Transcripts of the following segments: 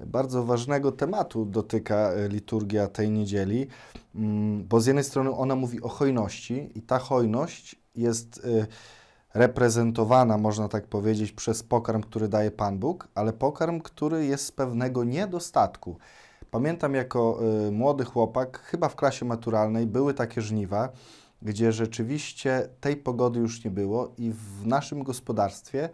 bardzo ważnego tematu dotyka e, liturgia tej niedzieli, mm, bo z jednej strony ona mówi o hojności i ta hojność jest e, reprezentowana, można tak powiedzieć, przez pokarm, który daje Pan Bóg, ale pokarm, który jest z pewnego niedostatku. Pamiętam jako e, młody chłopak, chyba w klasie maturalnej, były takie żniwa, gdzie rzeczywiście tej pogody już nie było i w naszym gospodarstwie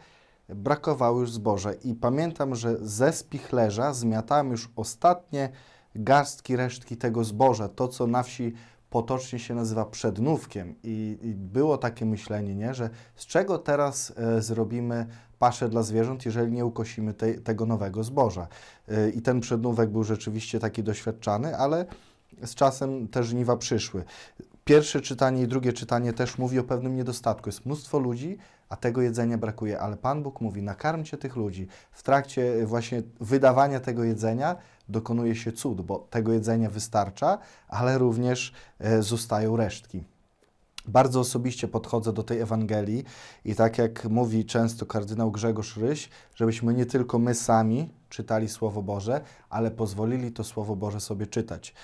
brakowało już zboża. I pamiętam, że ze spichlerza zmiatałem już ostatnie garstki, resztki tego zboża, to co na wsi potocznie się nazywa przednówkiem. I, i było takie myślenie, nie? że z czego teraz e, zrobimy paszę dla zwierząt, jeżeli nie ukosimy tej, tego nowego zboża. E, I ten przednówek był rzeczywiście taki doświadczany, ale z czasem te żniwa przyszły. Pierwsze czytanie i drugie czytanie też mówi o pewnym niedostatku. Jest mnóstwo ludzi, a tego jedzenia brakuje, ale Pan Bóg mówi: nakarmcie tych ludzi. W trakcie właśnie wydawania tego jedzenia dokonuje się cud, bo tego jedzenia wystarcza, ale również e, zostają resztki. Bardzo osobiście podchodzę do tej Ewangelii i tak jak mówi często kardynał Grzegorz Ryś, żebyśmy nie tylko my sami czytali Słowo Boże, ale pozwolili to Słowo Boże sobie czytać.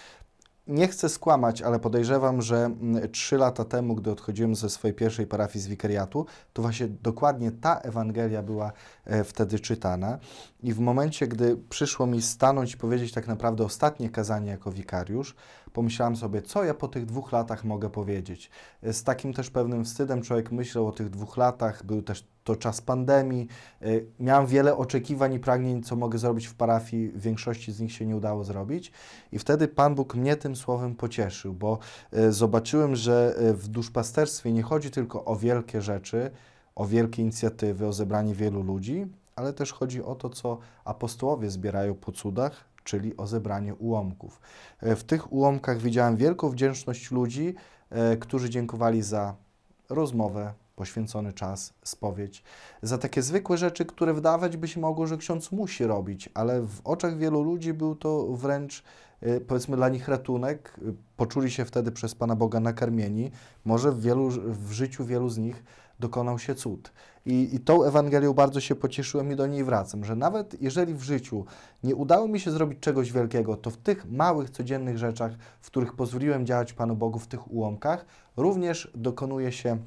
Nie chcę skłamać, ale podejrzewam, że mm, trzy lata temu, gdy odchodziłem ze swojej pierwszej parafii z wikariatu, to właśnie dokładnie ta Ewangelia była e, wtedy czytana. I w momencie, gdy przyszło mi stanąć i powiedzieć tak naprawdę ostatnie kazanie jako wikariusz, pomyślałem sobie, co ja po tych dwóch latach mogę powiedzieć. E, Z takim też pewnym wstydem człowiek myślał o tych dwóch latach, był też to czas pandemii. E, Miałem wiele oczekiwań i pragnień, co mogę zrobić w parafii. W większości z nich się nie udało zrobić. I wtedy Pan Bóg mnie tym słowem pocieszył, bo e, zobaczyłem, że e, w duszpasterstwie nie chodzi tylko o wielkie rzeczy, o wielkie inicjatywy, o zebranie wielu ludzi, ale też chodzi o to, co apostołowie zbierają po cudach, czyli o zebranie ułomków. W tych ułomkach widziałem wielką wdzięczność ludzi, którzy dziękowali za rozmowę, poświęcony czas, spowiedź, za takie zwykłe rzeczy, które wydawać by się mogło, że ksiądz musi robić, ale w oczach wielu ludzi był to wręcz, e, powiedzmy, dla nich ratunek. Poczuli się wtedy przez Pana Boga nakarmieni. Może w, wielu, w życiu wielu z nich dokonał się cud. I, I tą Ewangelią bardzo się pocieszyłem i do niej wracam, że nawet jeżeli w życiu nie udało mi się zrobić czegoś wielkiego, to w tych małych, codziennych rzeczach, w których pozwoliłem działać Panu Bogu, w tych ułomkach, również dokonuje się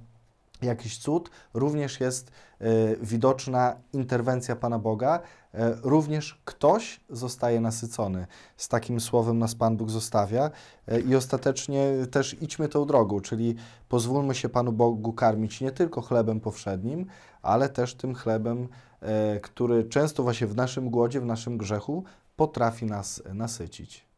jakiś cud, również jest e, widoczna interwencja Pana Boga, e, również ktoś zostaje nasycony. Z takim słowem nas Pan Bóg zostawia e, i ostatecznie też idźmy tą drogą, czyli pozwólmy się Panu Bogu karmić nie tylko chlebem powszednim, ale też tym chlebem, e, który często właśnie w naszym głodzie, w naszym grzechu potrafi nas nasycić.